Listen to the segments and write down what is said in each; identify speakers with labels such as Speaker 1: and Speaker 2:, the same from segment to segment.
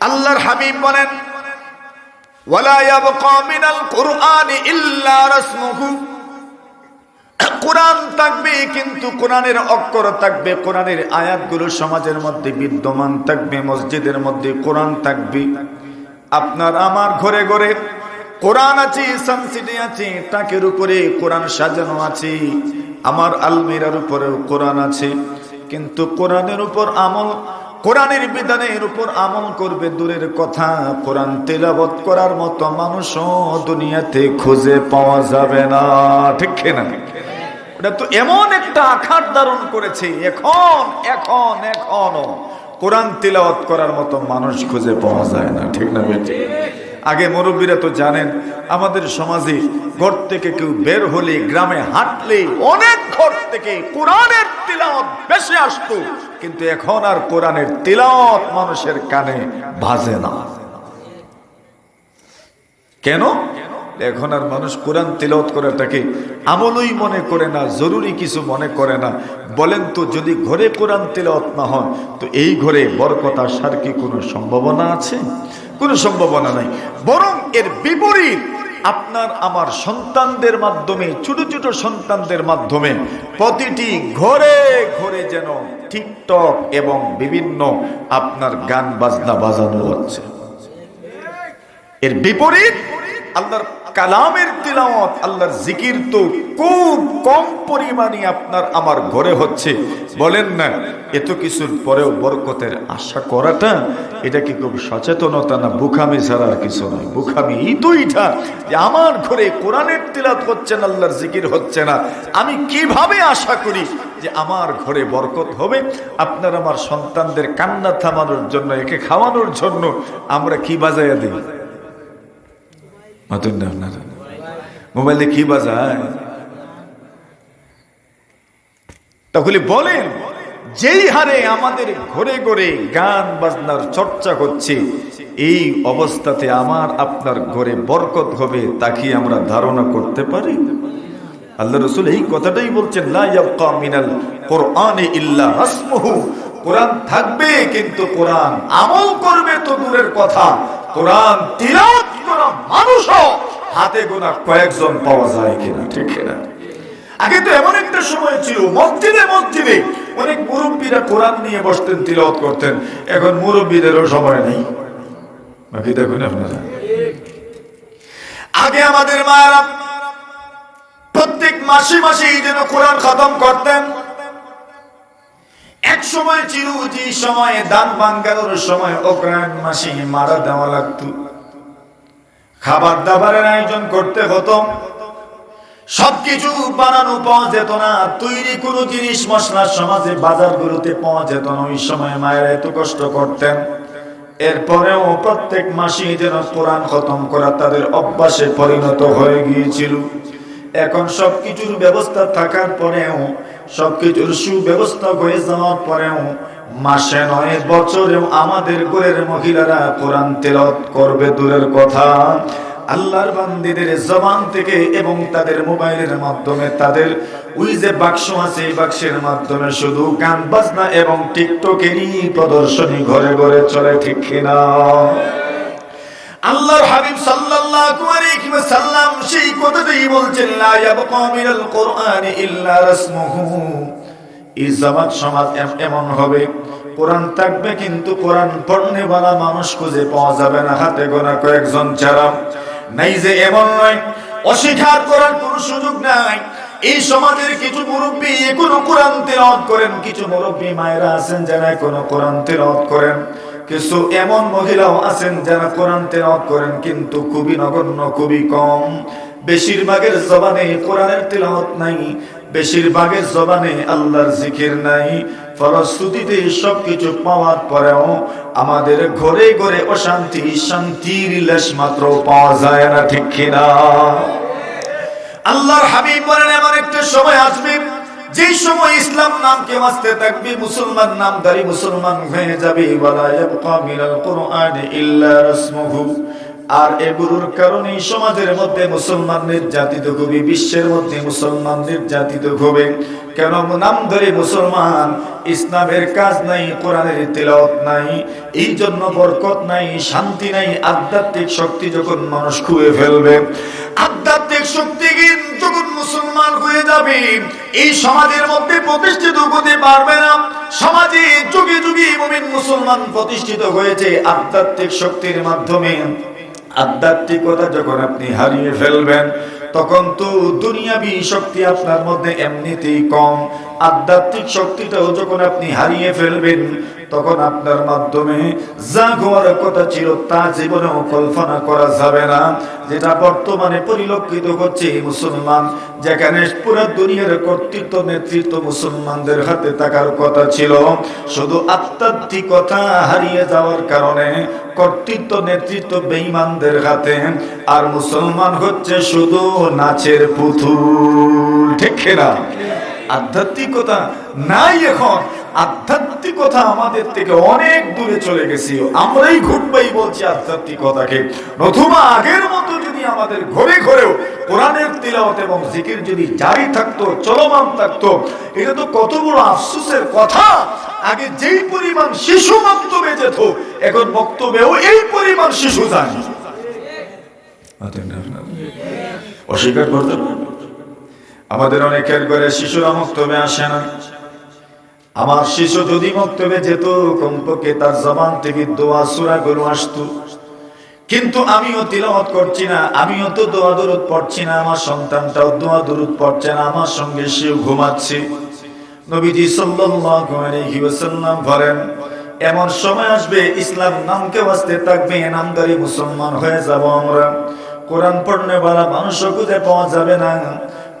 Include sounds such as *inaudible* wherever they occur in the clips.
Speaker 1: আল্লাহর হাবিব বলেন কুরআনি থাকবে কিন্তু কোরআনের থাকবে আয়াতগুলো সমাজের মধ্যে বিদ্যমান থাকবে, মসজিদের মধ্যে থাকবে। আপনার আমার ঘরে ঘরে কোরআন আছে সানসিডি আছে, টাকের উপরে কোরআন সাজানো আছে, আমার আলমিরার উপরেও কোরআন আছে। কিন্তু কোরআনের উপর আমল কোরআনের বিধানের উপর আমল করবে দূরের কথা। কোরআন তেলাবত করার মতো মানুষও দুনিয়াতে খুঁজে পাওয়া যাবে না। ঠিক না ওটা তো এমন একটা আঘাত ধারণ করেছে, এখন এখন এখনও কোরআন তিলাওয়াত করার মতো মানুষ খুঁজে পাওয়া যায় না। ঠিক না বেটি? আগে মুরব্বীরা তো জানেন, আমাদের সমাজে ঘর থেকে কেউ বের হলে গ্রামে হাঁটলে অনেক ঘর থেকে কোরআনের তিলাওয়াত বেশি আসতো, কিন্তু এখন আর কোরআনের তিলাওয়াত মানুষের কানে বাজে না। কেন? এখন আর মানুষ কোরআন তিলত করাটাকে আমলই মনে করে না, জরুরি কিছু মনে করে না। বলেন তো, যদি ঘরে কোরআন তিলত না হয়, তো এই ঘরে বরকত আসার কি কোনো সম্ভাবনা আছে? কোনো সম্ভাবনা নাই। বরং এর বিপরীত, আপনার আমার সন্তানদের মাধ্যমে, ছোট ছোট সন্তানদের মাধ্যমে প্রতিটি ঘরে ঘরে যেন টিকটক এবং বিভিন্ন আপনার গান বাজনা বাজানো হচ্ছে। এর বিপরীত, আল্লাহর কালামের তিলাওয়াত, আল্লাহর জিকির তো খুব কম পরিমাণে আপনার আমার ঘরে হচ্ছে। বলেন না, এত কিছুর পরেও বরকতের আশা করাটা, এটা কি খুব সচেতনতা না বুখামি ছাড়া আর কিছু নয়? বুখামি এই তো এটা যে আমার ঘরে কোরআনের তিলাত হচ্ছে না, আল্লাহর জিকির হচ্ছে না। আমি কীভাবে আশা করি যে আমার ঘরে বরকত হবে? আপনার আমার সন্তানদের কান্না থামানোর জন্য, একে খাওয়ানোর জন্য আমরা কি বাজাইয়া দিই? মাতুন না আপনারা মোবাইলে কি বাজায়? তাহলে বলেন, যেই হারে আমাদের ঘরে ঘরে গান বাজনার চর্চা হচ্ছে, এই অবস্থাতে আমার আপনার ঘরে বরকত হবে তা কি আমরা ধারণা করতে পারি? আল্লাহ রসুল এই কথাটাই বলছেন মিনাল কোরআনে ইল্লা হাসমহু। কোরআন থাকবে, কিন্তু কোরআন আমল করবে তো দূরের কথা। কোরআন তিলাওয়াত মানুষও হাতে গোনা কয়েকজন পাওয়া যায় কিনা? ঠিক কিনা? আগে তো এমন একটা সময় ছিল মসজিদে মসজিদে অনেক মুরব্বীরা কোরআন নিয়ে বসতেন তিলাওয়াত করতেন। এখন মুরব্বীদেরও সময় নেই। বাকি দেখুন আপনারা। আগে আমাদের মায়েরা প্রত্যেক মাসে মাসে যেন কোরআন খতম করতেন। এক সময় ছিল যে সময়ে দান বাঙ্গানোর সময় অগ্রায়ণ মাসে মারা দেওয়া লাগতো। খাবার দাবারের আয়োজন করতে হতো। সবকিছু বানানো পাওয়া যেত না, তৈরি কোনো জিনিস মশলা সমাজে বাজারগুলোতে পাওয়া যেত না, ওই সময় মায়েরা এত কষ্ট করতেন। এরপরেও প্রত্যেক মাসে যেন কোরআন খতম করা তাদের অভ্যাসে পরিণত হয়ে গিয়েছিল। এখন সবকিছুর ব্যবস্থা থাকার পরেও, সবকিছুর সুব্যবস্থা হয়ে যাওয়ার পরেও মাসে নয়, বছরেও আমাদের ঘরের মহিলারা কোরআন তেলত করবে, দূরের কথা। আল্লাহর বান্দিদের জবান থেকে এবং তাদের মোবাইলের মাধ্যমে তাদের ওই যে বাক্স আছে, এই বাক্সের মাধ্যমে শুধু গান, বাজনা এবং টিকটকেরই প্রদর্শনী ঘরে ঘরে চলে, ঠিক কিনা? আল্লাহর হাবিব সাল্লাল্লাহু আলাইহি ওয়াসাল্লাম সেই কথাটাই বলছেন, লা ইয়াবকা মিনাল কোরআনি ইল্লা রাসমুহু। এই সমাজ এমন হবে। কোরআন থাকবে কিন্তু কোরআন পড়নে বালা মানুষ খুঁজে পাওয়া যাবে না। হাতে গোনা কয়েকজন ছাড়া। নাই যে এমন নয়, অস্বীকার করার কোনো সুযোগ নাই। এই সমাজের কিছু মুরব্বী এখনও কোরআন তেলাওয়াত করেন, কিছু মুরব্বী মায়েরা আছেন যারা এখনও কোরআন তেলাওয়াত করেন। কিছু এমন মহিলাও আছেন যারা কোরআন তেলাওয়াত করেন, কিন্তু খুবই নগণ্য, খুবই কম। বেশিরভাগের জবানে কোরআনের তেলাওয়াত নাই। বেশিরভাগের জবানে আল্লাহর জিকির নাই, ফলশ্রুতিতে সবকিছু পাওয়ার পরেও আমাদের ঘরে ঘরে অশান্তি, শান্তির লেশ মাত্র পাওয়া যায় না, ঠিক কিনা? আল্লাহর হাবিব বলেন, এমন একটা সময় আসবে যে সময় ইসলাম নামকে বাঁচতে থাকবে, মুসলমান নামদারি মুসলমান হয়ে যাবে, ওয়ালা ইয়াবকা মিনাল কুরআনি ইল্লা রাসমুহু। আর এগুলোর কারণে সমাজের মধ্যে মুসলমান নির্যাতিত হবে বিশ্বের মধ্যে মুসলমান নির্যাতিত হবে কেন নাম ধরে মুসলমান, ইসলামের কাজ নাই, কোরআনের তেলাওয়াত নাই, এই জন্য বরকত নাই, শান্তি নাই, আধ্যাত্মিক শক্তি যখন মানুষ খুঁয়ে ফেলবে, আধ্যাত্মিক শক্তি যখন মুসলমান হয়ে যাবে, এই সমাজের মধ্যে প্রতিষ্ঠিত হতে পারবে না। সমাজে যুগে যুগে মুমিন মুসলমান প্রতিষ্ঠিত হয়েছে আধ্যাত্মিক শক্তির মাধ্যমে। আধ্যাত্মিকতা যখন আপনি হারিয়ে ফেলবেন, তখন তো দুনিয়াবি শক্তি আপনার মধ্যে এমনিতেই কম। আধ্যাত্মিক শক্তিটাও যখন আপনি হারিয়ে ফেলবেন তখন আপনার মাধ্যমে যা হওয়ার কথা ছিল তা জীবনেও কল্পনা করা যাবে না। যেটা বর্তমানে পরিলক্ষিত হচ্ছে মুসলমান, যেখানে পুরো দুনিয়ার কর্তৃত্ব, নেতৃত্ব মুসলমানদের হাতে থাকার কথা ছিল। শুধু আধ্যাত্মিকতা হারিয়ে যাওয়ার কারণে কর্তৃত্ব, নেতৃত্ব বেঈমানদের হাতে, আর মুসলমান হচ্ছে শুধু নাচের পুতুল। ঠিক না আধ্যাত্মিকতা নাই এখন। আধ্যাত্মিকতা আমাদের থেকে অনেক দূরে চলে গেছি। আমরাই ঘুরবাই বলছি আধ্যাত্মিকতাকে। নতুবা আগের মতো যদি আমাদের ঘরে ঘরেও কোরআনের তিলাওয়াত এবং জিকির যদি জারি থাকতো, চলমান থাকতো, এটা তো কত বড় আফসোসের কথা। আগে যেই পরিমাণ শিশু বক্তব্যে যেত, এখন বক্তব্যেও এই পরিমাণ শিশু যায়। অস্বীকার করতে পারবে আমাদের অনেকের ঘরে শিশুরা মক্তবে আসে না। আমার শিশু যদি মক্তবে যেত, কমপক্ষে তার জবান থেকে দোয়া সুরা গরু আসতো। কিন্তু আমিও তিলাওয়াত করছি না, আমিও তো দোয়া দরুদ পড়ছি না, আমার সন্তানটাও দোয়া দরুদ পড়ছে না, আমার সঙ্গে সেও ঘুমাচ্ছে। নবীজি ওয়াসাল্লাম বলেন, এমন সময় আসবে, ইসলাম নামকে বাঁচতে থাকবে নামদারি মুসলমান হয়ে যাব আমরা। কোরআন পড়নে বালা মানুষও খুঁজে পাওয়া যাবে না।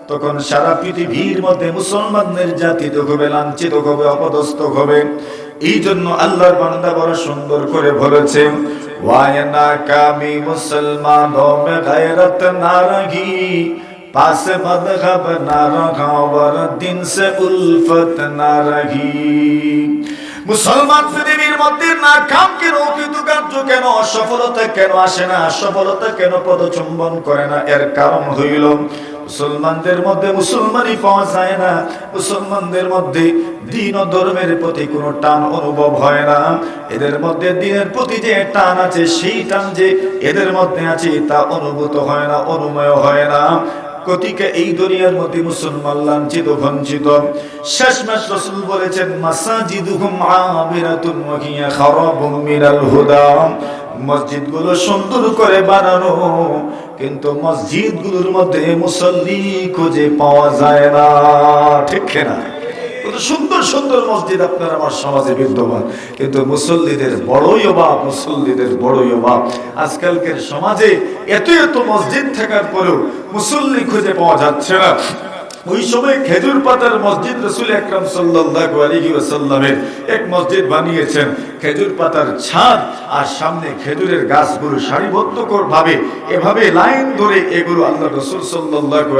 Speaker 1: তখন সারা পৃথিবীর মধ্যে মুসলমান নির্যাতিত হবে লাঞ্ছিত হবে অপদস্থ হবে এই জন্য আল্লাহর বান্দা বড় সুন্দর করে বলেছে ওয়ায়না কামি মুসলমান গায়রত না রাখি পাস মদহব না রাখাওয়ার দিন সে উলফত না রাখি মুসলমান পৃথিবীর মধ্যে না কাম কেন কৃতকার্য কেন, অসফলতা কেন আসে না? সফলতা কেন পদচুম্বন করে না? এর কারণ হইল, মুসলমানদের মধ্যে মুসলমানই পাওয়া যায় না। মুসলমানদের মধ্যে দিন ও ধর্মের প্রতি কোনো টান অনুভব হয় না। এদের মধ্যে দিনের প্রতি যে টান আছে, সেই টান যে এদের মধ্যে আছে, তা অনুভূত হয় না, অনুময় হয় না। কতিকে এই দুনিয়ার মধ্যে মুসলমান লাঞ্ছিত বঞ্চিত মাস রসুল বলেছেন, মাসাজিদুহুম আমিরাতুন ওয়াহিয়া খারাবুম মিনাল হুদা। মসজিদগুলো সুন্দর করে বানানো, কিন্তু মসজিদগুলোর মধ্যে মুসল্লি খুঁজে পাওয়া যায় না। ঠিক না সুন্দর মসজিদ আপনার আমার সমাজে বিদ্যমান। কিন্তু মুসল্লিদের বড়ই অভাব, মুসল্লিদের বড়ই অভাব। আজকালকের সমাজে এত এত মসজিদ থাকার পরেও মুসল্লি খুঁজে পাওয়া যাচ্ছে না। ওই সময় খেজুর পাতার মসজিদ রসুল একরাম সাল্লাহু আলাইহি ওসাল্লামের এক মসজিদ বানিয়েছেন। খেজুর পাতার ছাদ আর সামনে খেজুরের গাছগুলো সারিবদ্ধ ভাবে এভাবে লাইন ধরে এগুলো আল্লাহ রসুল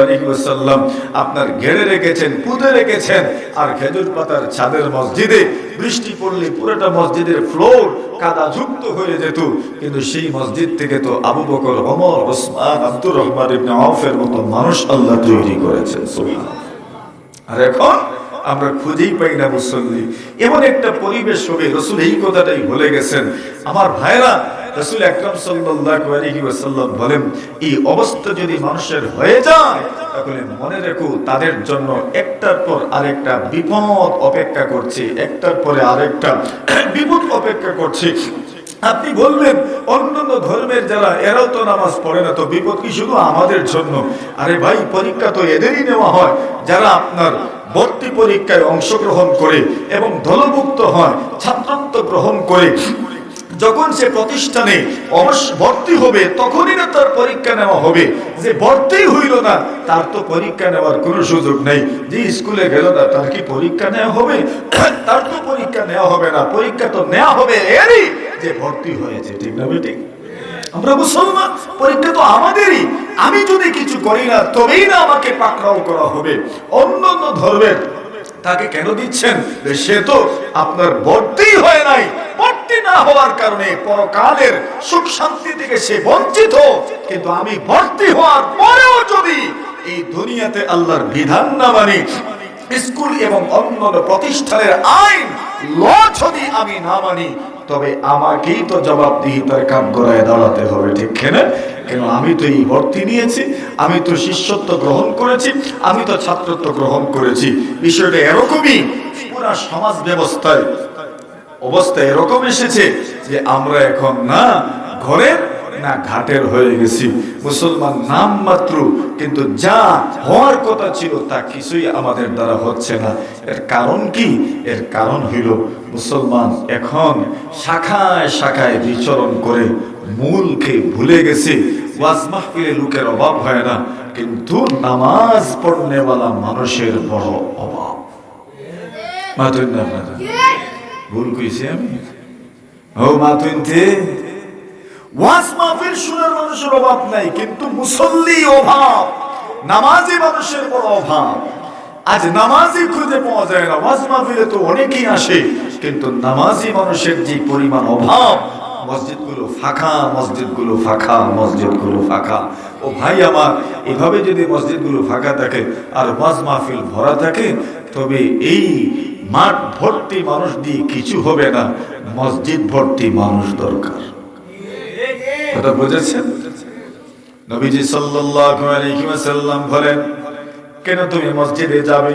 Speaker 1: আলাইহি ওয়াসাল্লাম আপনার ঘেরে রেখেছেন, পুঁতে রেখেছেন। আর খেজুর পাতার ছাদের মসজিদে বৃষ্টি পড়লে পুরোটা মসজিদের ফ্লোর কাদা যুক্ত হয়ে যেত। কিন্তু সেই মসজিদ থেকে তো আবু বকর অমর ওসমান, আব্দুর রহমান ইবনে আউফের মতো মানুষ আল্লাহ তৈরি করেছে। আর এখন আমরা খুঁজেই পাই না মুসল্লি। এমন একটা পরিবেশ হবে, রসুল এই কথাটাই ভুলে গেছেন, আমার ভাইরা রসুল আকরাম সাল্লাল্লাহু আলাইহি ওয়াসাল্লাম বলেন, এই অবস্থা যদি মানুষের হয়ে যায়, তাহলে মনে রেখো তাদের জন্য একটার পর আরেকটা বিপদ অপেক্ষা করছে, একটার পরে আরেকটা বিপদ অপেক্ষা করছে। আপনি বলবেন অন্যান্য ধর্মের যারা, এরাও তো নামাজ পড়ে না, তো বিপদ কি শুধু আমাদের জন্য? আরে ভাই, পরীক্ষা তো এদেরই নেওয়া হয়, যারা আপনার ভর্তি পরীক্ষায় অংশগ্রহণ করে এবং দলভুক্ত হয় ছাত্রত্ব গ্রহণ করে। যখন সে প্রতিষ্ঠানে ভর্তি হবে, তখনই না তার পরীক্ষা নেওয়া হবে। যে ভর্তি হইল না, তার তো পরীক্ষা নেওয়ার কোনো সুযোগ নেই। যে স্কুলে গেল না, তার কি পরীক্ষা নেওয়া হবে? *coughs* তার তো পরীক্ষা নেওয়া হবে না। পরীক্ষা তো নেওয়া হবে এরই যে ভর্তি হয়েছে, ঠিক না বেঠিক আমরা মুসলমান, পরীক্ষা তো আমাদেরই। আমি যদি কিছু করি না, তবেই না আমাকে পাকড়াও করা হবে। অন্য অন্য ধর্মের তাকে কেন দিচ্ছেন? সে তো আপনার ভর্তি হয় নাই। ভর্তি না হওয়ার কারণে পরকালের সুখ শান্তি থেকে সে বঞ্চিত। কিন্তু আমি ভর্তি হওয়ার পরেও যদি এই দুনিয়াতে আল্লাহর বিধান না মানি, স্কুল এবং অন্য প্রতিষ্ঠানের আইন, ল যদি আমি না মানি, তবে আমাকেই তো জবাবদিহিতার কাম করায় দাঁড়াতে হবে, ঠিক কেনা? কেন আমি তো এই ভর্তি নিয়েছি, আমি তো শিষ্যত্ব গ্রহণ করেছি, আমি তো ছাত্রত্ব গ্রহণ করেছি। বিষয়টা এরকমই, পুরা সমাজ ব্যবস্থায় অবস্থা এরকম এসেছে যে আমরা এখন না ঘরের না ঘাটের হয়ে গেছি। মুসলমান নাম মাত্র, কিন্তু যা হওয়ার কথা ছিল তা কিছুই আমাদের দ্বারা হচ্ছে না। এর কারণ কি? এর কারণ হইল মুসলমান এখন শাখায় শাখায় বিচরণ করে মূলকে ভুলে গেছে। ওয়াজ মাহফিলে লোকের অভাব হয় না, কিন্তু নামাজ পড়নেওয়ালা মানুষের বড় অভাব। আপনারা ভুল কইছি আমি? ও মা মাতুনতে ওয়াজ মাহফিল শোনার মানুষের অভাব নাই, কিন্তু মুসল্লি অভাব, নামাজি মানুষের বড় অভাব। আজ নামাজি খুঁজে পাওয়া যায় না, ওয়াজ মাহফিলে তো অনেকেই আসে, কিন্তু নামাজি মানুষের যে পরিমাণ অভাব, মসজিদগুলো ফাঁকা মসজিদগুলো ফাঁকা মসজিদগুলো ফাঁকা। ও ভাই আমার, এভাবে যদি মসজিদগুলো ফাঁকা থাকে আর ওয়াজ মাহফিল ভরা থাকে, তবে এই মাঠ ভর্তি মানুষ দিয়ে কিছু হবে না, মসজিদ ভর্তি মানুষ দরকার। কথা বুঝেছেন? নবীজি ওয়াসাল্লাম বলেন, কেন তুমি মসজিদে যাবে?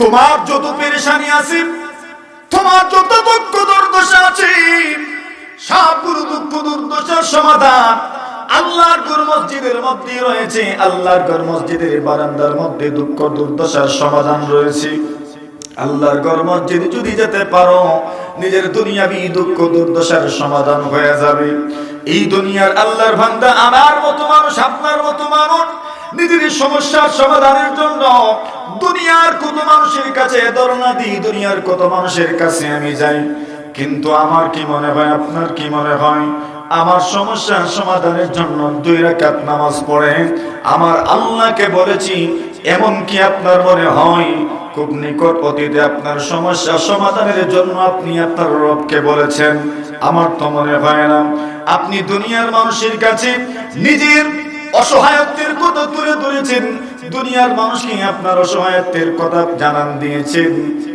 Speaker 1: তোমার যত পেরেশানি আছে, তোমার যত দুঃখ দুর্দশা আছে, সবগুলো দুঃখ দুর্দশার সমাধান আল্লাহর ঘর মসজিদের মধ্যে রয়েছে। আল্লাহর ঘর মসজিদের বারান্দার মধ্যে দুঃখ দুর্দশার সমাধান রয়েছে। আল্লাহর ঘর মসজিদে যদি যেতে পারো, নিজের দুনিয়াবি দুঃখ দুর্দশার সমাধান হয়ে যাবে। এই দুনিয়ার আল্লাহর ভান্দা আমার মতো মানুষ, আপনার মতো মানুষ, নিজের সমস্যার সমাধানের জন্য দুনিয়ার কত মানুষের কাছে ধর্ণা দিই, দুনিয়ার কত মানুষের কাছে আমি যাই। কিন্তু আমার কি মনে হয়, আপনার কি মনে হয়? আমার সমস্যার সমাধানের জন্য দুই রাকাত নামাজ পড়ে। আমার আল্লাহকে বলেছি, এমন কি আপনার মনে হয়? খুব নিকট অতীতে আপনার সমস্যা সমাধানের জন্য আপনি আপনার রবকে বলেছেন। আমার তো মনে হয় না। আপনি দুনিয়ার মানুষের কাছে নিজের অসহায়ত্বের কথা তুলে ধরেছেন। দুনিয়ার মানুষকে আপনার অসহায়ত্বের কথা জানান দিয়েছেন।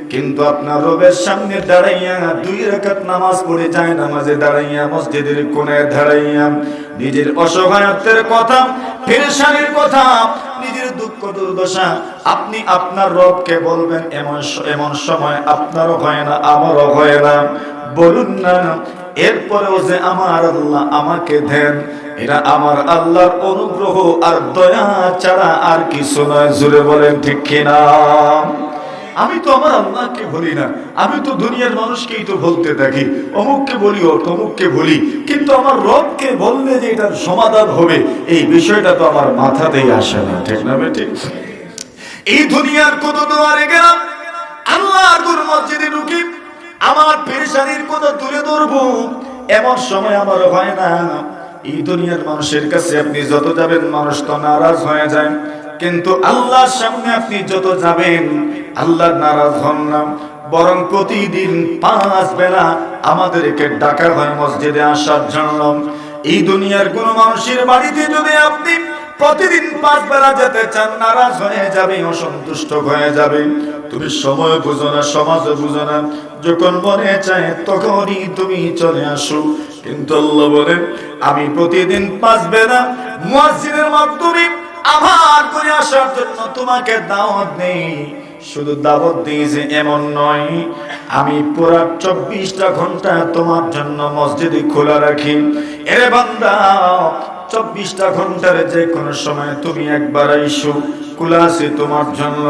Speaker 1: কিন্তু আপনার রবের সামনে দাঁড়াইয়া দুই রাকাত নামাজ পড়ে যায়, নামাজে দাঁড়াইয়া মসজিদের কোণে দাঁড়াইয়া নিজের অসহায়ত্বের কথা, পেরেশানির কথা নিজের দুঃখ দুর্দশা, আপনি আপনার রবকে বলবেন, এমন এমন সময় আপনারও হয় না, আমারও হয় না। বলুন না, এরপরেও যে আমার আল্লাহ আমাকে দেন এরা আমার আল্লাহর অনুগ্রহ আর দয়া ছাড়া আর কিছু নয়। জুড়ে বলেন ঠিক কিনা? আমি তো আমার আল্লাহকে বলি না। আমি তো দুনিয়ার মানুষকেই তো বলতে থাকি। অমুককে বলি ও তমুককে বলি কিন্তু আমার রবকে বললে যে এটার সমাধান হবে, এই বিষয়টা তো আমার মাথাতেই আসে না। ঠিক না বেটি? এই দুনিয়ার কত দুয়ারে গেলাম, আল্লাহর গুর মসজিদে ঢুকি, আমার পেরেশানির কথা তুলে ধরবো, এমন সময় আমার হয় না। এই দুনিয়ার মানুষের কাছে আপনি যত যাবেন, মানুষ তো নারাজ হয়ে যায়। কিন্তু আল্লাহর সামনে আপনি যত যাবেন আল্লাহ নারাজ হন না। বরং প্রতিদিন পাঁচ বেলা আমাদেরকে ডাকা হয় মসজিদে আসার জন্য। এই দুনিয়ার কোন মানুষের বাড়িতে যদি আপনি প্রতিদিন পাঁচ বেলা যেতে চান, নারাজ হয়ে যাবে, অসন্তুষ্ট হয়ে যাবে। তুমি সময় বুঝো না সমাজ বুঝো না। যখন মনে চায় তখনই তুমি চলে আসো। কিন্তু আল্লাহ বলেন আমি প্রতিদিন পাঁচ বেলা মসজিদের মাধ্যমে আমার করে আসার জন্য তোমাকে দাওয়াত নেই। শুধু দাওয়াত দিয়েছে এমন নয়, আমি পুরা চব্বিশটা ঘণ্টা তোমার জন্য মসজিদে খোলা রাখি। এরে বান্দা, চব্বিশটা ঘণ্টার যে কোনো সময় তুমি একবার আইসো আছে তোমার জন্য।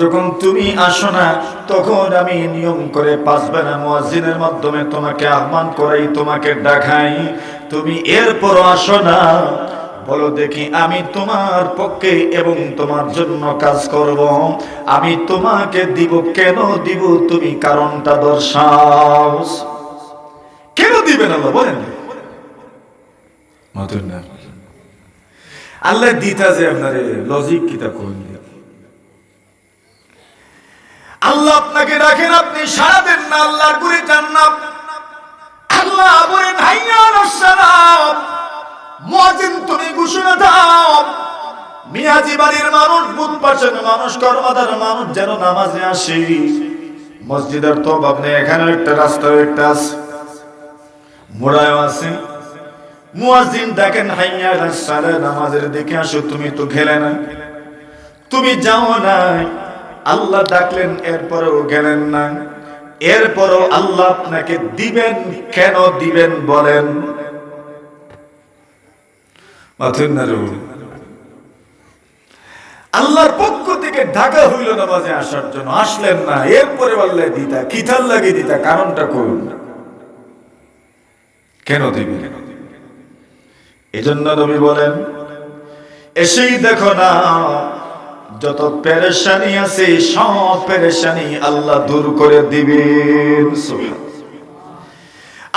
Speaker 1: যখন তুমি আসো না, তখন আমি নিয়ম করে পাঁচ বেলা মুয়াজ্জিনের মাধ্যমে তোমাকে আহ্বান করাই, তোমাকে ডাকাই। তুমি এরপরও আসো না বলো দেখি আমি তোমার পক্ষে এবং তোমার জন্য কাজ করব। আমি তোমাকে দিব, কেন দিব তুমি কারণটা দর্শাও। কেন দিবে আল্লাহ, বলেন। আল্লাহ দিতা যে আপনার লজিক কিতা আল্লাহ আপনাকে রাখেন আপনি সারা দেন না আল্লাহ করে জান্নাত আল্লাহ বলেন ভাইয়া মুয়াজিন তুমি ঘোষণা দাও। মিয়াজি বাড়ির মানুষ, বুধ পাশের মানুষ, কর্মদার মানুষ যেন নামাজে আসে। মসজিদের তো আপনি এখানে একটা রাস্তা, একটা আছে। মোড়ায় আছে। মুয়াজিন দেখেন, হাইয়া সালে নামাজের দিকে আসো, তুমি তো খেলে না তুমি যাও না আল্লাহ ডাকলেন, এরপরেও গেলেন না। এরপরও আল্লাহ আপনাকে দিবেন, কেন দিবেন বলেন। আল্লাহর পক্ষ থেকে ঢাকা হইল নামাজে আসার জন্য। আসলেন না, এরপরে বললে দিতা কিথার লাগে দিতা, কারণটা করুন কেন দিবি? এজন্য নবী বলেন, এসেই দেখো না, যত পেরেশানি আছে, সব পেরেশানি আল্লাহ দূর করে দিবেন।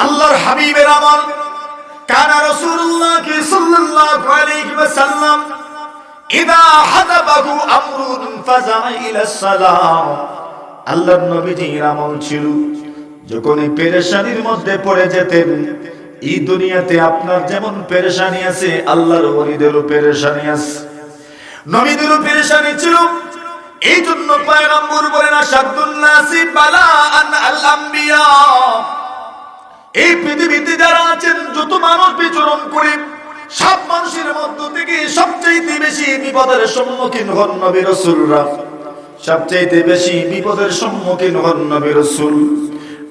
Speaker 1: আল্লাহর হাবিবের আমল কানা সাল্লাল্লাহু আলাইহি ইদা আমরুন ইলা সালাম। আল্লাহর নবীজির আমল ছিল, যখন পেরেশানির মধ্যে পড়ে যেতেন, এই দুনিয়াতে আপনার যেমন পেরেশানি আছে, আল্লাহর ওলিদেরও পেরেশানি আছে। নবীদেরও পেরেশানি ছিল এই জন্য পয়গম্বর বলেন আসাদুল্লাসি বালা আন আল আম্বিয়া এই পৃথিবীতে যারা আছেন, যত মানুষ বিচরণ করে, সব মানুষের মধ্য থেকে সবচেয়ে বেশি বিপদের সম্মুখীন হন নবী রসুলরা। সবচেয়ে বেশি বিপদের সম্মুখীন হন নবী রসুল।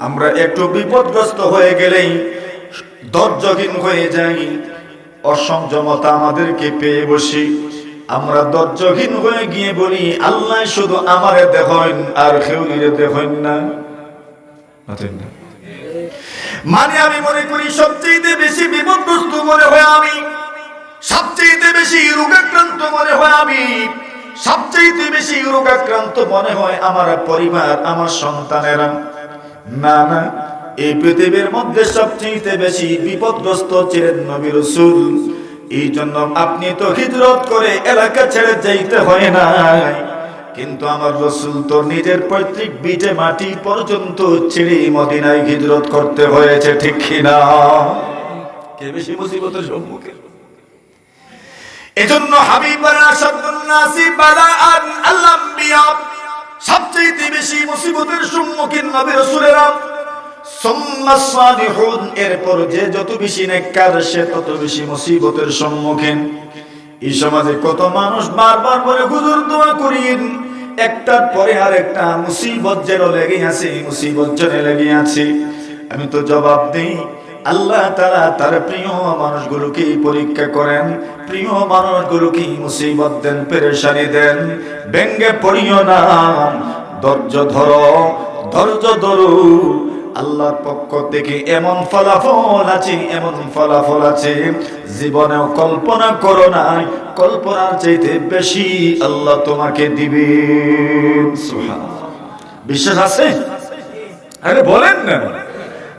Speaker 1: আমরা একটু বিপদগ্রস্ত হয়ে গেলেই দর্জহীন হয়ে যাই। অসংযমতা আমাদেরকে পেয়ে বসি। আমরা দর্জহীন হয়ে গিয়ে বলি, আল্লাহ শুধু আমারে দেখেন আর খেউলিরে দেখেন না। না। মানে আমি মনে করি সবচেয়ে বেশি বিপদগ্রস্ত মনে হয় আমি। সবচেয়ে বেশি রোগাক্রান্ত মনে হয় আমি। সবচেয়ে বেশি রোগাক্রান্ত মনে হয় আমার পরিবার, আমার সন্তানেরা। না না, এই পৃথিবীর মধ্যে সবচেয়ে বেশি বিপদগ্রস্ত ছিলেন নবী এই জন্য আপনি তো হিজরত করে এলাকা ছেড়ে যাইতে হয় না কিন্তু আমার রসুল তো নিজের পৈতৃক বিটে মাটি পর্যন্ত ছেড়ে মদিনায় হিজরত করতে হয়েছে, ঠিক কিনা? কে বেশি মুসিবতের সম্মুখে এজন্য হাবিবার আসাদুন্নাসি বালাআন আল-আম্বিয়া, সবচেয়ে বেশি মুসিবতের সম্মুখীন নবী রাসূলেরা। সুম্মা সালিহুন এরপর যে যত বেশি নেককার, সে তত বেশি মুসিবতের সম্মুখীন। এই সমাজে কত মানুষ বারবার বলে হুজুর দোয়া করিন একটার পরে আর একটা মুসিবত যেন লেগে আছে মুসিবত যেন লেগে আছে। আমি তো জবাব দেই, আল্লাহ তারা তার প্রিয় মানুষগুলোকে পরীক্ষা করেন, প্রিয় মানুষগুলোকে মুসিবত দেন, পেরেশানি দেন। ব্যঙ্গে পড়িও না, ধৈর্য ধরো ধৈর্য ধরো। আল্লাহর পক্ষ থেকে এমন ফলাফল আছে, এমন ফলাফল আছে। জীবনেও কল্পনা করো না কল্পনার চাইতে বেশি আল্লাহ তোমাকে দিবে। বিশ্বাস আছে? আরে বলেন না।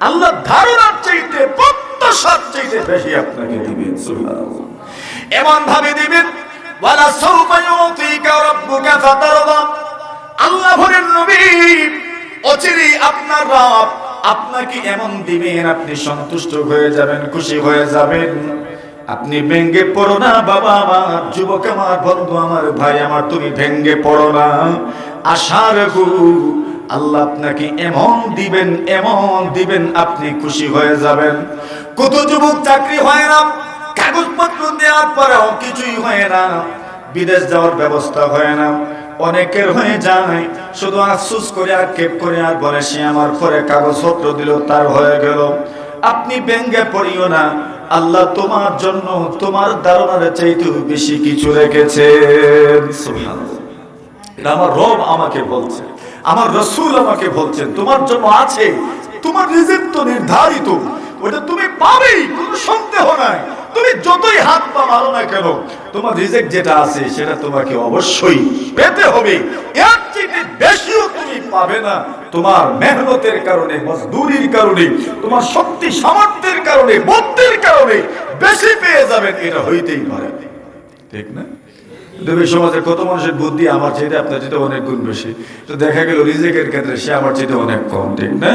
Speaker 1: আল্লাহ ধারণার চাইতে, প্রত্যাশার চাইতে বেশি আপনাকে দিবেন। এমন ভাবে দিবেন ওয়ালা সাউফা রাব্বুকা ফাতারদা আল্লাহ নবী অচিরে আপনার রব। আপনাকে এমন দিবেন আপনি সন্তুষ্ট হয়ে যাবেন, খুশি হয়ে যাবেন। আপনি ভেঙ্গে পড়ো না, বাবা, আমার যুবক, আমার বন্ধু, আমার ভাই, আমার তুমি ভেঙ্গে পড়ো না। আশার গুরু আল্লাহ আপনাকে এমন দিবেন এমন দিবেন, আপনি খুশি হয়ে যাবেন। কত যুবক চাকরি হয় না, কাগজপত্র দেওয়ার পরেও কিছুই হয় না, বিদেশ যাওয়ার ব্যবস্থা হয় না। অনেকের হয়ে যায়, শুধু আফসুস করে আর কেপ করে আর বলে, সে আমার পরে কাগজপত্র দিল, তার হয়ে গেল। আপনি ব্যঙ্গে পড়িও না, আল্লাহ তোমার জন্য তোমার ধারণার চাইতেও বেশি কিছু। এটা আমার রব আমাকে বলছে, আমার রসুল আমাকে বলছেন, তোমার জন্য আছে, তোমার রিজিক তো নির্ধারিত, ওটা তুমি পাবেই, কোনো সন্দেহ নাই। তুমি যতই হাত পা মারো না কেন, তোমার রিজেক্ট যেটা আছে, সেটা তোমাকে অবশ্যই পেতে হবে। এর চেয়ে বেশিও তুমি পাবে না। তোমার মেহনতের কারণে, মজদুরির কারণে, তোমার শক্তি সামর্থ্যের কারণে বুদ্ধির কারণে বেশি পেয়ে যাবেন, এটা হইতেই পারে। ঠিক না? দেবী সমাজের কত মানুষের বুদ্ধি আমার চেয়ে আপনার চেয়ে অনেক গুণ বেশি। তো দেখা গেল রিজেকের ক্ষেত্রে সে আমার চেয়ে অনেক কম, ঠিক না?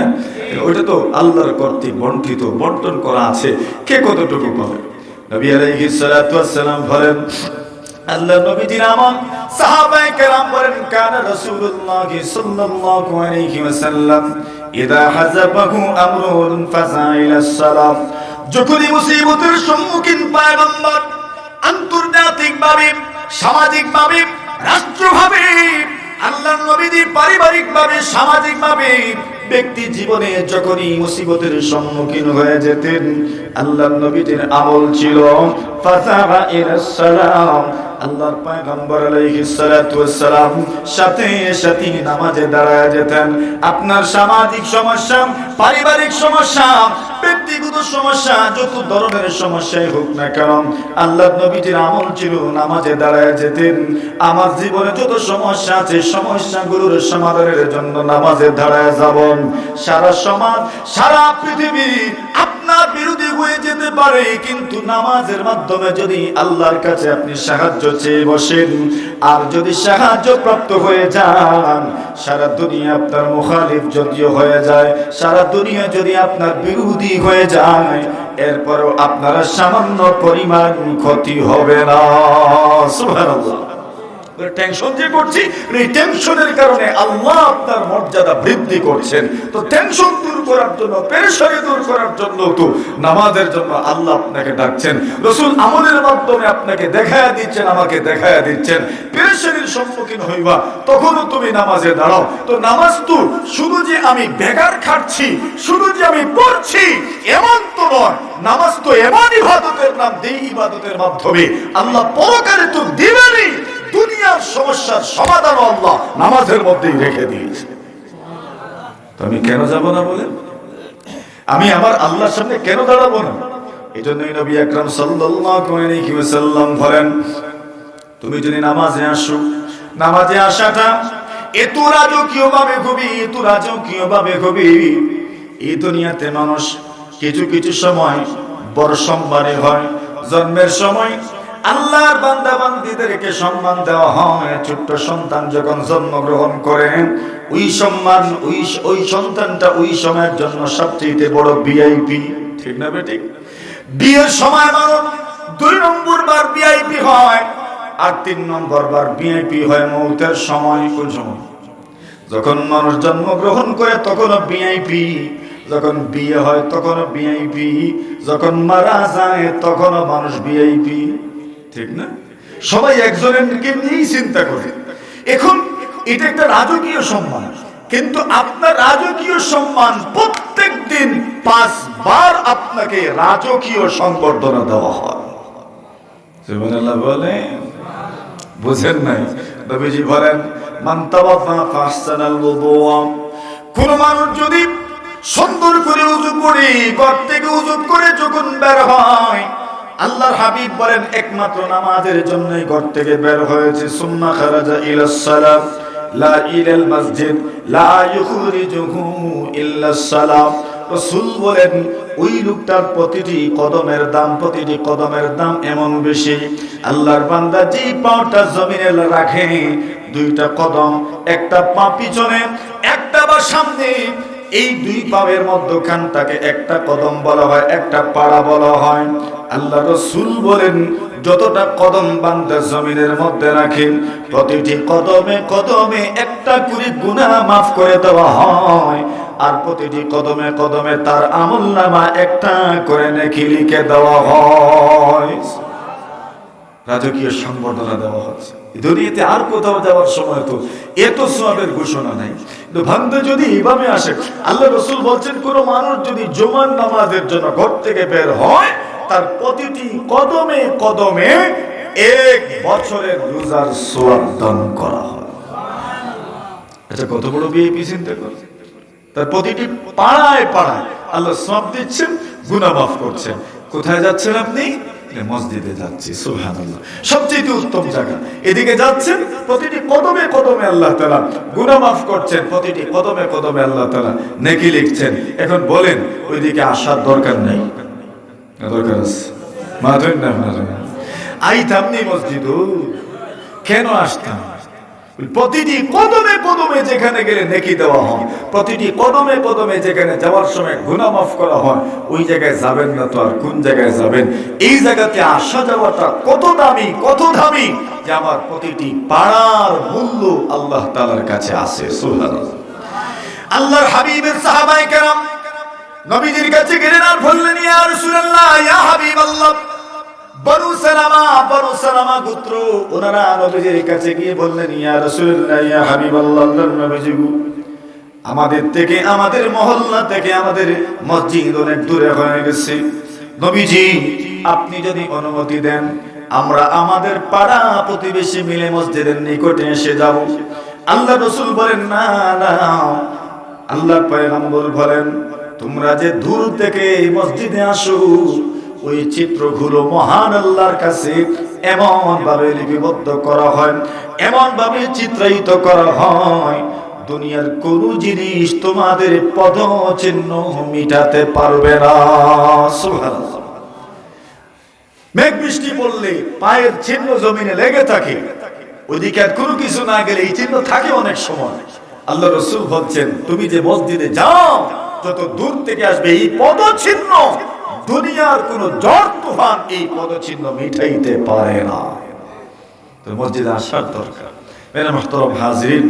Speaker 1: ওইটা তো আল্লাহর কর্তৃক বন্টিত, বন্টন করা আছে। কে কতটুকু পাবে? নবী আলাইহিস সালাতু ওয়াসসালাম বলেন, আল্লাহ নবীজির আমার সাহাবায়ে কেরাম বলেন, কান রাসূলুল্লাহ সাল্লাল্লাহু আলাইহি ওয়াসাল্লাম ইদা হাযাবাহু আমরুন ফাযাইলাস সালাম। যখনই মুসিবতের সম্মুখীন পয়গম্বর আন্তর্জাতিকভাবে, সামাজিকভাবে, রাষ্ট্রভাবে, আল্লাহ নবীজি পারিবারিকভাবে, সামাজিকভাবে ব্যক্তি জীবনে যখনই মুসিবতের সম্মুখীন হয়ে যেতেন আল্লাহ নবীজির আমল ছিল আল্লাহর পয়গম্বর সালাতু ওয়াসসালাম সাথে সাথে নামাজে দাঁড়ায় যেতেন। আপনার সামাজিক সমস্যা, পারিবারিক সমস্যা ব্যক্তিগত সমস্যা, যত ধরনের সমস্যাই হোক না কেন, আল্লাহর নবীজির আমল ছিল নামাজে দাঁড়ায় যেতেন। আমার জীবনে যত সমস্যা আছে, সমস্যাগুলোর সমাধানের জন্য নামাজে দাঁড়ায় যাব সারা সমাজ, সারা পৃথিবী আপনার বিরোধী হয়ে যেতে পারে, কিন্তু নামাজের মাধ্যমে যদি আল্লাহর কাছে আপনি সাহায্য চেয়ে বসেন, আর যদি সাহায্য প্রাপ্ত হয়ে যান, সারা দুনিয়া আপনার মুখালিফ যদিও হয়ে যায়, সারা দুনিয়া যদি আপনার বিরোধী হয়ে যায় এরপরও আপনারা সামান্য পরিমাণ ক্ষতি হবে না। সুবহানাল্লাহ। টেনশন পেরেশানির সম্মুখীন হইবা, তখনও তুমি নামাজে দাঁড়াও। তো নামাজ তো শুধু যে আমি বেকার খাচ্ছি শুধু যে আমি পড়ছি, এমন তো নয়। নামাজ তো এমন ইবাদতের নাম দেই ইবাদতের মাধ্যমে। আল্লাহ পরকালে তো দিবেনই। দুনিয়ার সমস্যার সমাধান আল্লাহ নামাজের মধ্যেই রেখে দিয়েছে। আমি কেন যাব না বলেন? আমি আমার আল্লাহর সামনে কেন দাঁড়াবো না? এই জন্যই নবী আকরাম ওয়াসাল্লাম বলেন, তুমি যদি নামাজে আসো, নামাজে আসাটা এত রাজকীয় ভাবে খুবই, এত রাজকীয় ভাবে খুবই। এই দুনিয়াতে মানুষ কিছু কিছু সময় বড় সম্মানী হয়, জন্মের সময় আল্লাহর বান্দা বান্দিদেরকে সম্মান দেওয়া হয়। ছোট্ট সন্তান যখন জন্মগ্রহণ করেন ওই সম্মান, ওই ওই সন্তানটা ওই সময়ের জন্য সবচেয়ে বড় ভিআইপি ঠিক না বেঠিক বিয়ের সময় মানুষ দুই নম্বর বার ভিআইপি হয় আর তিন নম্বর বার ভিআইপি হয় মৌতের সময়, কোন সময়? যখন মানুষ জন্মগ্রহণ করে তখনও ভিআইপি যখন বিয়ে হয় তখনও ভিআইপি যখন মারা যায় তখনও মানুষ ভিআইপি ঠিক না? সবাই একজনের নিয়েই চিন্তা করে। এখন এটা একটা রাজকীয় সম্মান। কিন্তু আপনার রাজকীয় সম্মান প্রত্যেক দিন পাঁচবার আপনাকে রাজকীয় সংবর্ধনা দেওয়া হয়। বলেন? বুঝেন নাই? নবীজি বলেন কোন মানুষ যদি সুন্দর করে উযু করে, ঘর থেকে উযু করে যখন বের হয় আল্লাহর হাবিব বলেন, একমাত্র নামাজের জন্যই ঘর থেকে বের হয়েছে। সুম্মা খারাজা ইলাস সালাম, লা ইলাল মসজিদ, লা ইখরিজুহু ইল্লাস সালাম। রসুল বলেন, ওই লোকটার প্রতিটি কদমের দাম, প্রতিটি কদমের দাম এমন বেশি। আল্লাহর বান্দা যে পাওটা জমিনে রাখে, দুইটা কদম, একটা পা পিছনে, একটা বা সামনে এই দুই পাবের মধ্যখানটাকে একটা কদম বলা হয়, একটা পাড়া বলা হয়। আল্লাহ রসুল বলেন, যতটা কদম বান্দা জমিনের মধ্যে রাখেন, প্রতিটি কদমে কদমে একটা করে গুণা মাফ করে দেওয়া হয়, আর প্রতিটি কদমে কদমে তার আমল নামা একটা করে নেকি লিখে দেওয়া হয়। রাজকীয় সংবর্ধনা দেওয়া হচ্ছে দুনিয়াতে আর কোথাও যাওয়ার সময় তো এত সবের ঘোষণা নাই। কিন্তু যদি এইভাবে আসে, আল্লাহ রসুল বলছেন, কোন মানুষ যদি জমান নামাজের জন্য ঘর থেকে বের হয়, তার প্রতিটি কদমে কদমে এক বছরের রোজার সোয়াব দান করা হয়। এটা কত বড় বিএপি চিন্তা তার প্রতিটি পাড়ায় পাড়ায় আল্লাহ সব দিচ্ছেন, গুনাহ মাফ করছেন। কোথায় যাচ্ছেন আপনি? মসজিদে যাচ্ছি, সুবহানাল্লাহ। সবচেয়ে উত্তম জায়গা। এদিকে যাচ্ছেন, প্রতিটি কদমে কদমে আল্লাহ তালা গুণা মাফ করছেন, প্রতিটি কদমে কদমে আল্লাহ তালা নেকি লিখছেন। এখন বলেন, ওইদিকে আসার দরকার নেই। দরকার আছে। মাধুর না মাধুর আইতাম মসজিদ কেন আসতাম? প্রতিটি কদমে কদমে যেখানে গেলে নেকি দেওয়া হয়, প্রতিটি কদমে কদমে যেখানে যাওয়ার সময় গুনাহ মাফ করা হয়, ওই জায়গায় যাবেন না তো আর কোন জায়গায় যাবেন? এই জায়গাতে আসা যাওয়াটা কত দামি কত দামি যে আমার প্রতিটি পাড়ার মূল্য আল্লাহ তালার কাছে আছে, সুবহানাল্লাহ। আল্লাহর হাবিবের সাহাবাই কেরাম নবীজির কাছে গেলেন আর বললেন, ইয়া রাসূলুল্লাহ, ইয়া হাবিবাল্লাহ। বনু সালামা বনু সালামা গোত্র ওনারা নবীজির কাছে গিয়ে বললেন, ইয়া রাসূলুল্লাহ, ইয়া হাবিবাল্লাহ নবীজি আমাদের থেকে, আমাদের মহল্লা থেকে আমাদের মসজিদ অনেক দূরে হয়ে গেছে। নবীজি, আপনি যদি অনুমতি দেন, আমরা আমাদের পাড়া প্রতিবেশী মিলে মসজিদের নিকটে এসে যাব। আল্লাহ রসুল বলেন, না না। আল্লাহ পয়গম্বর বলেন, তোমরা যে দূর থেকে মসজিদে আসো ওই চিত্রগুলো মহান আল্লাহর কাছে এমন ভাবে লিপিবদ্ধ করা হয় এমন ভাবে চিত্রায়িত করা হয়, দুনিয়ার কোন জিনিস তোমাদের পদ চিহ্ন মিটাতে পারবে না। মেঘ বৃষ্টি পড়লে পায়ের চিহ্ন জমিনে লেগে থাকে। ওইদিকে আর কোনো কিছু না গেলে এই চিহ্ন থাকে অনেক সময়। আল্লাহ রসুল বলছেন, তুমি যে মসজিদে যাও, যত দূর থেকে আসবে এই পদ চিহ্ন দুনিয়ার কোন জ্বর, তুফান এই পদচিহ্ন মিটাইতে পারে না। মসজিদে আসার দরকার। মেরে মোহতরম হাজির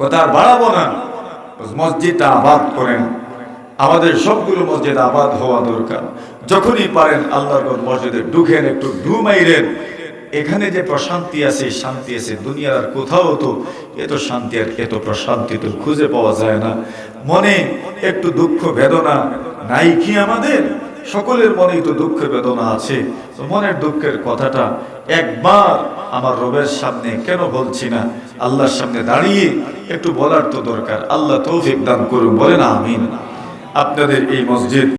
Speaker 1: কথা বাড়াবো না। মসজিদটা আবাদ করেন। আমাদের সবগুলো মসজিদ আবাদ হওয়া দরকার। যখনই পারেন আল্লাহর মসজিদে ঢুকেন, একটু ঢু মাইরেন। এখানে যে প্রশান্তি আছে, শান্তি আছে, দুনিয়ার আর কোথাও তো এত শান্তি আর এত প্রশান্তি তো খুঁজে পাওয়া যায় না। মনে একটু দুঃখ, বেদনা নাই কি আমাদের? সকলের মনেই তো দুঃখ বেদনা আছে। মনের দুঃখের কথাটা একবার আমার রবের সামনে কেন বলছি না? আল্লাহর সামনে দাঁড়িয়ে একটু বলার তো দরকার। আল্লাহ তৌফিক দান করুন বলে বলেন আমিন। আপনাদের এই মসজিদ